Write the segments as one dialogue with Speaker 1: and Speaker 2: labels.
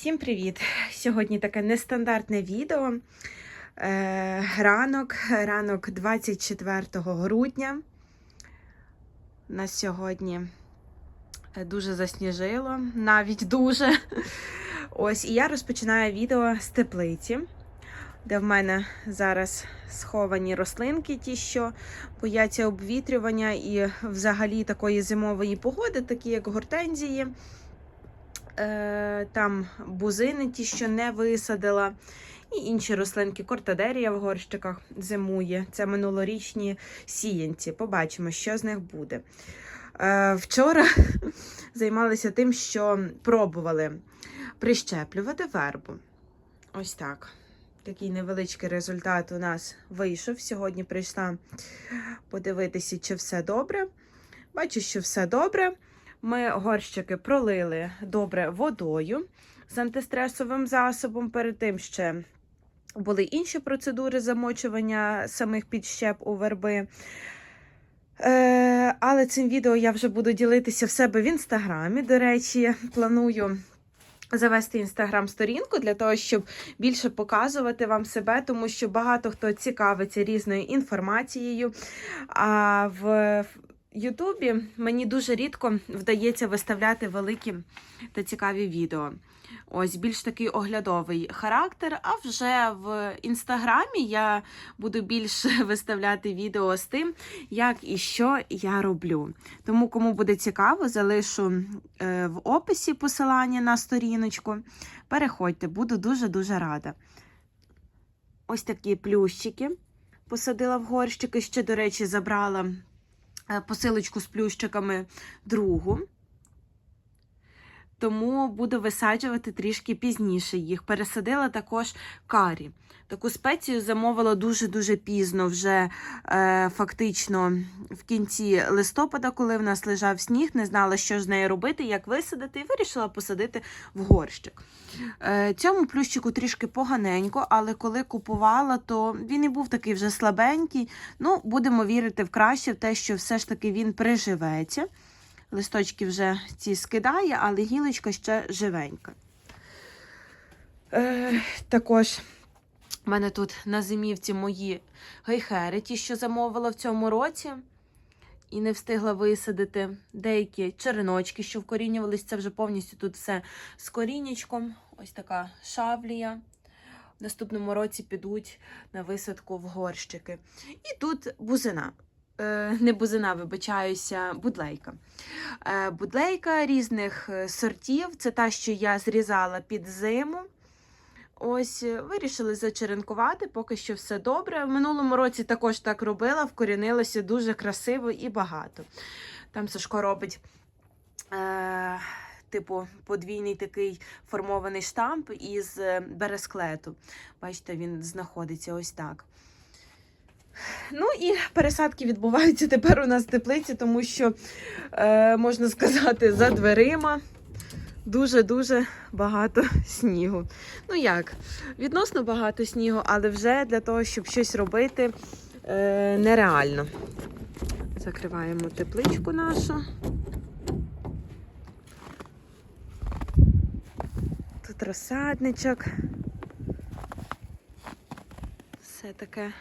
Speaker 1: Всім привіт! Сьогодні таке нестандартне відео. Е, ранок, ранок 24 грудня. На сьогодні е, дуже засніжило, навіть дуже. Ось, і я розпочинаю відео з теплиці, де в мене зараз сховані рослинки, ті, що бояться обвітрювання і взагалі такої зимової погоди, такі як гортензії. Е, там бузини, ті, що не висадила, і інші рослинки. Кортадерія в горщиках зимує. Це минулорічні сіянці. Побачимо, що з них буде. Е, Вчора займалися тим, що пробували прищеплювати вербу. Ось так. Такий невеличкий результат у нас вийшов. Сьогодні прийшла подивитися, чи все добре. Бачу, що все добре. Ми горщики пролили добре водою з антистресовим засобом. Перед тим ще були інші процедури замочування самих підщеп у верби. Е, але цим відео я вже буду ділитися в себе в інстаграмі. До речі, планую. Завести інстаграм-сторінку для того, щоб більше показувати вам себе, тому що багато хто цікавиться різною інформацією. А в Ютубі мені дуже рідко вдається виставляти великі та цікаві відео. Ось більш такий оглядовий характер. А вже в інстаграмі я буду більш виставляти відео з тим, як і що я роблю. Тому, кому буде цікаво, залишу е, в описі посилання на сторіночку. Переходьте, буду дуже-дуже рада. Ось такі плющики посадила в горщики. Ще, до речі, забрала посилочку з плющиками другу. Тому буду висаджувати трішки пізніше їх. Пересадила також карі. Таку спецію замовила дуже-дуже пізно, вже е, фактично в кінці листопада, коли в нас лежав сніг, не знала, що з нею робити, як висадити, і вирішила посадити в горщик. Е, цьому плющику трішки поганенько, але коли купувала, то він і був такий вже слабенький. Ну, будемо вірити в краще, в те, що все ж таки він приживеться. Листочки вже ці скидає, але гілочка ще живенька. Е, також в мене тут на зимівці мої гейхери, ті, що замовила в цьому році. І не встигла висадити деякі череночки, що вкорінювались. Це вже повністю тут все з коріннячком. Ось така шавлія. В наступному році підуть на висадку в горщики. І тут бузина. Е, Не бузина, вибачаюся, будлейка. Е, Будлейка різних е, сортів. Це та, що я зрізала під зиму. Ось, вирішили зачеренкувати, поки що все добре. В минулому році також так робила, вкорінилося дуже красиво і багато. Там Сашко робить. Е, Типу, подвійний такий формований штамп із бересклету. Бачите, він знаходиться ось так. Ну і пересадки відбуваються тепер у нас в теплиці, тому що, е, можна сказати, за дверима дуже-дуже багато снігу. Ну як, відносно багато снігу, але вже для того, щоб щось робити, е, нереально. Закриваємо тепличку нашу. Тут розсадничок. Все таке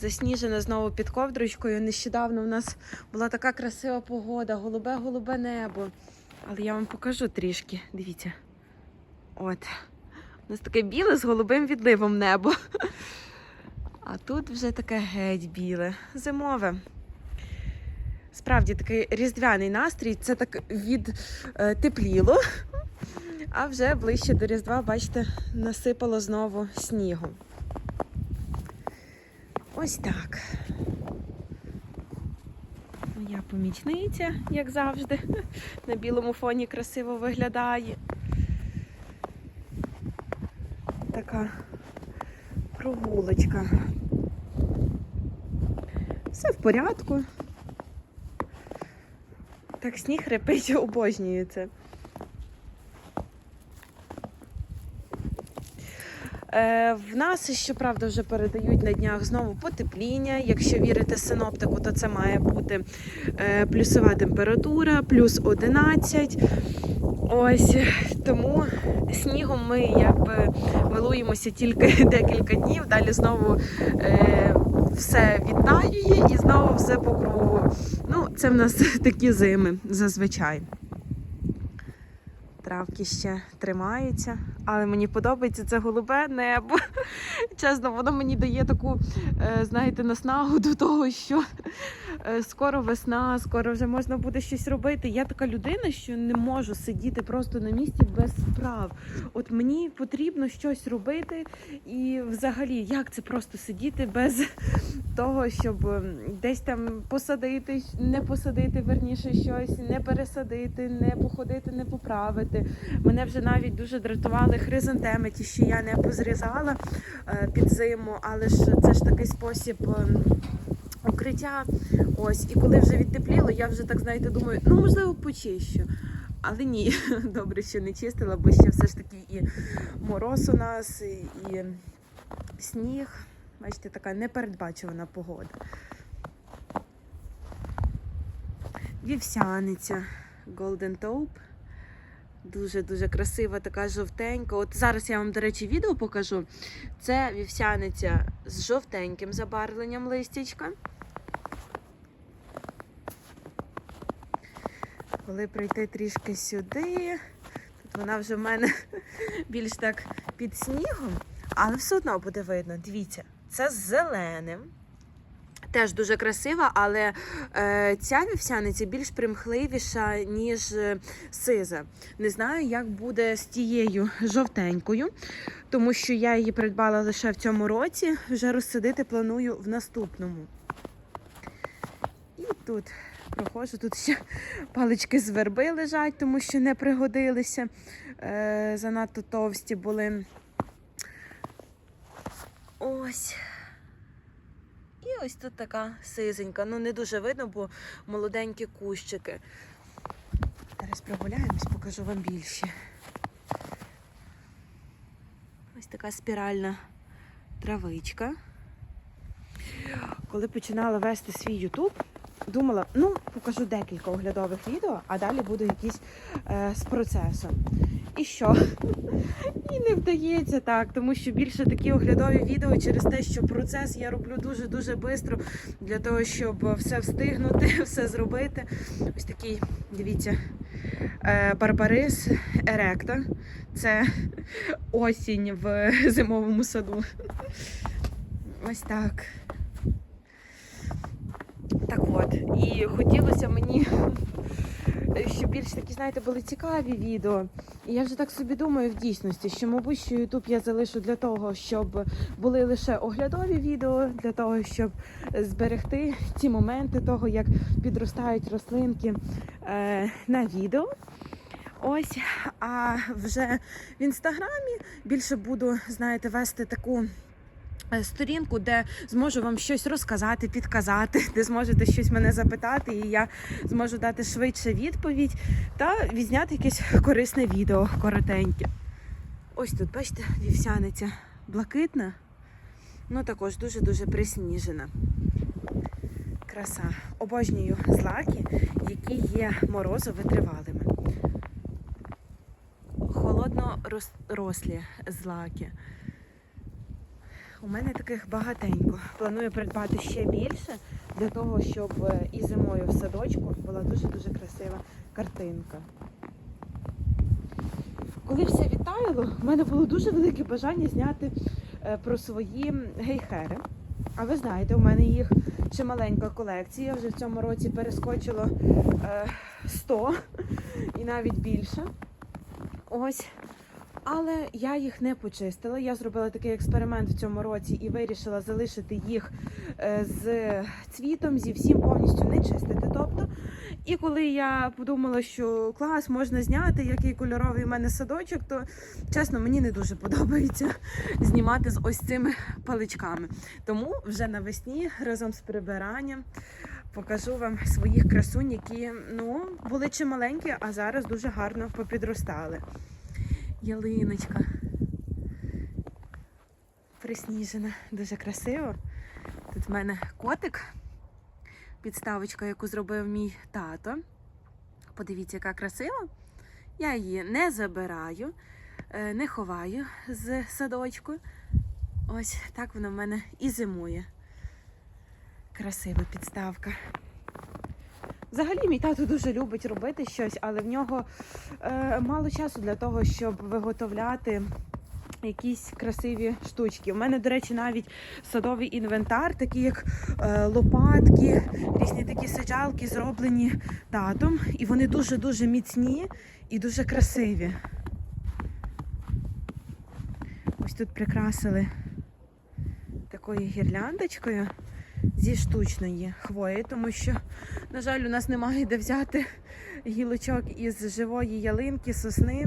Speaker 1: засніжене знову під ковдрочкою. Нещодавно у нас була така красива погода, голубе-голубе небо. Але я вам покажу трішки. Дивіться. От. У нас таке біле з голубим відливом небо. А тут вже таке геть біле, зимове. Справді такий різдвяний настрій, це так відтепліло, а вже ближче до Різдва, бачите, насипало знову снігу. Ось так. Моя помічниця, як завжди, на білому фоні красиво виглядає. Така прогулочка. Все в порядку. Так сніг репить, обожнюю це. В нас, щоправда, вже передають на днях знову потепління. Якщо вірити синоптику, то це має бути е, плюсова температура, плюс 11. Ось тому снігом ми якби милуємося тільки декілька днів. Далі знову е, все відтаює і знову все по кругу. Ну, це в нас такі зими зазвичай. Травки ще тримаються, але мені подобається це голубе небо. Чесно, воно мені дає таку, е, знаєте, наснагу до того, що е, скоро весна, скоро вже можна буде щось робити. Я така людина, що не можу сидіти просто на місці без справ. От мені потрібно щось робити, і взагалі, як це просто сидіти без того, щоб десь там посадити, не посадити, верніше щось, не пересадити, не походити, не поправити. Мене вже навіть дуже дратували хризантеми, ті, що я не позрізала е, під зиму, але ж це ж такий спосіб. ем, Укриття, ось, і коли вже відтепліло, я вже так знаєте, думаю, ну можливо почищу. Але ні, добре, що не чистила, бо ще все ж таки і мороз у нас, і сніг. Бачите, така непередбачувана погода. Вівсяниця Golden Taupe. Дуже-дуже красива, така жовтенька. От зараз я вам, до речі, відео покажу. Це вівсяниця з жовтеньким забарвленням листячка. Коли прийти трішки сюди, тут вона вже в мене більш так під снігом, але все одно буде видно. Дивіться, це з зеленим. Теж дуже красива, але е, ця вівсяниця більш примхливіша, ніж е, сиза. Не знаю, як буде з тією жовтенькою, тому що я її придбала лише в цьому році. Вже розсадити планую в наступному. І тут проходжу, тут ще палички з верби лежать, тому що не пригодилися. Е, занадто товсті були. Ось. І ось тут така сизенька. Ну, не дуже видно, бо молоденькі кущики. Зараз прогуляємось, покажу вам більші. Ось така спіральна травичка. Коли починала вести свій Ютуб, думала, ну, покажу декілька оглядових відео, а далі буду якісь е, з процесом. І що? І не вдається так, тому що більше такі оглядові відео через те, що процес я роблю дуже-дуже швидко для того, щоб все встигнути, все зробити. Ось такий, дивіться, е, барбарис еректа. Це осінь в зимовому саду. Ось так. Так от, і хотілося мені, щоб більш такі, знаєте, були цікаві відео. І я вже так собі думаю в дійсності, що, мабуть, що YouTube я залишу для того, щоб були лише оглядові відео, для того, щоб зберегти ті моменти того, як підростають рослинки е, на відео. Ось, а вже в інстаграмі більше буду, знаєте, вести таку е, сторінку, де зможу вам щось розказати, підказати, де зможете щось мене запитати, і я зможу дати швидше відповідь та відзняти якесь корисне відео коротеньке. Ось тут, бачите, вівсяниця блакитна, ну також дуже-дуже присніжена. Краса. Обожнюю злаки, які є морозовитривалими. Холодно рослі злаки. У мене таких багатенько. Планую придбати ще більше для того, щоб е, і зимою в садочку була дуже-дуже красива картинка. Коли все відтаяло, в мене було дуже велике бажання зняти е, про свої гейхери. А ви знаєте, у мене їх чималенька колекція. Вже в цьому році перескочило е, 100 і навіть більше. Ось. Але я їх не почистила. Я зробила такий експеримент в цьому році і вирішила залишити їх е, з цвітом, зі всім повністю не чистити. Тобто, і коли я подумала, що клас можна зняти, який кольоровий у мене садочок, то чесно, мені не дуже подобається знімати з ось цими паличками. Тому вже навесні разом з прибиранням покажу вам своїх красунь, які ну були чималенькі, а зараз дуже гарно попідростали. Ялиночка. Присніжена, дуже красиво. Тут в мене котик, підставочка, яку зробив мій тато. Подивіться, яка красива. Я її не забираю, е, не ховаю з садочку. Ось так вона в мене і зимує. Красива підставка. Взагалі, мій тато дуже любить робити щось, але в нього е, мало часу для того, щоб виготовляти якісь красиві штучки. У мене, до речі, навіть садовий інвентар, такий як е, лопатки, різні такі саджалки, зроблені татом. І вони дуже-дуже міцні і дуже красиві. Ось тут прикрасили такою гірляндочкою зі штучної хвої, тому що, на жаль, у нас немає де взяти гілочок із живої ялинки, сосни.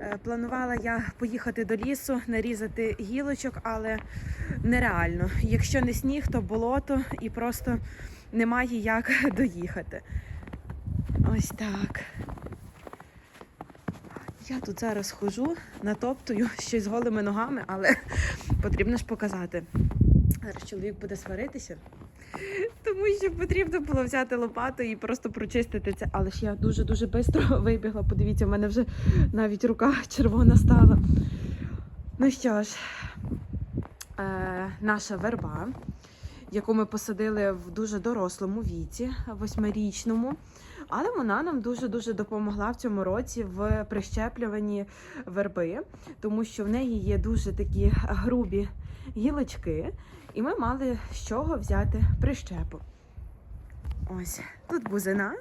Speaker 1: Е, Планувала я поїхати до лісу, нарізати гілочок, але нереально. Якщо не сніг, то болото і просто немає як доїхати. Ось так. Я тут зараз хожу, натоптую щось голими ногами, але потрібно ж показати. Зараз чоловік буде сваритися. Тому що потрібно було взяти лопату і просто прочистити це. Але ж я дуже-дуже швидко вибігла. Подивіться, в мене вже навіть рука червона стала. Ну що ж, е, наша верба, яку ми посадили в дуже дорослому віці, восьмирічному. Але вона нам дуже-дуже допомогла в цьому році в прищеплюванні верби, тому що в неї є дуже такі грубі гілочки, і ми мали з чого взяти прищепу. Ось тут бузина.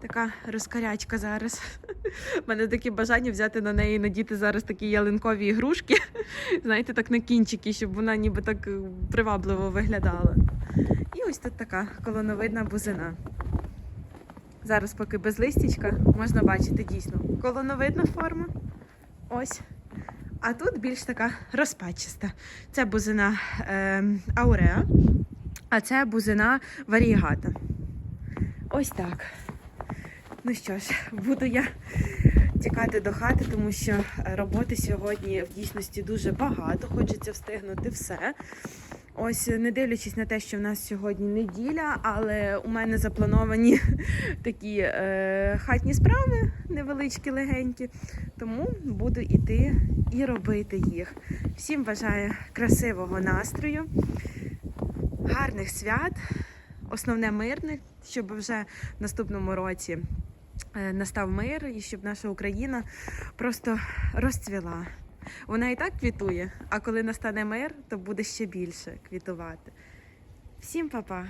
Speaker 1: Така розкарячка зараз. У мене таке бажання взяти на неї надіти зараз такі ялинкові ігрушки. Знаєте, так на кінчики, щоб вона ніби так привабливо виглядала. І ось тут така колоновидна бузина. Зараз, поки без листячка, можна бачити дійсно колоновидна форма. Ось. А тут більш така розпачиста. Це бузина е, ауреа, а це бузина варігата. Ось так. Ну що ж, буду я тікати до хати, тому що роботи сьогодні в дійсності дуже багато. Хочеться встигнути все. Ось, не дивлячись на те, що в нас сьогодні неділя, але у мене заплановані такі е, хатні справи невеличкі, легенькі. Тому буду йти і робити їх. Всім бажаю красивого настрою, гарних свят, основне мирних, щоб вже в наступному році е, настав мир і щоб наша Україна просто розцвіла. Вона і так квітує, а коли настане мир, то буде ще більше квітувати. Всім па-па!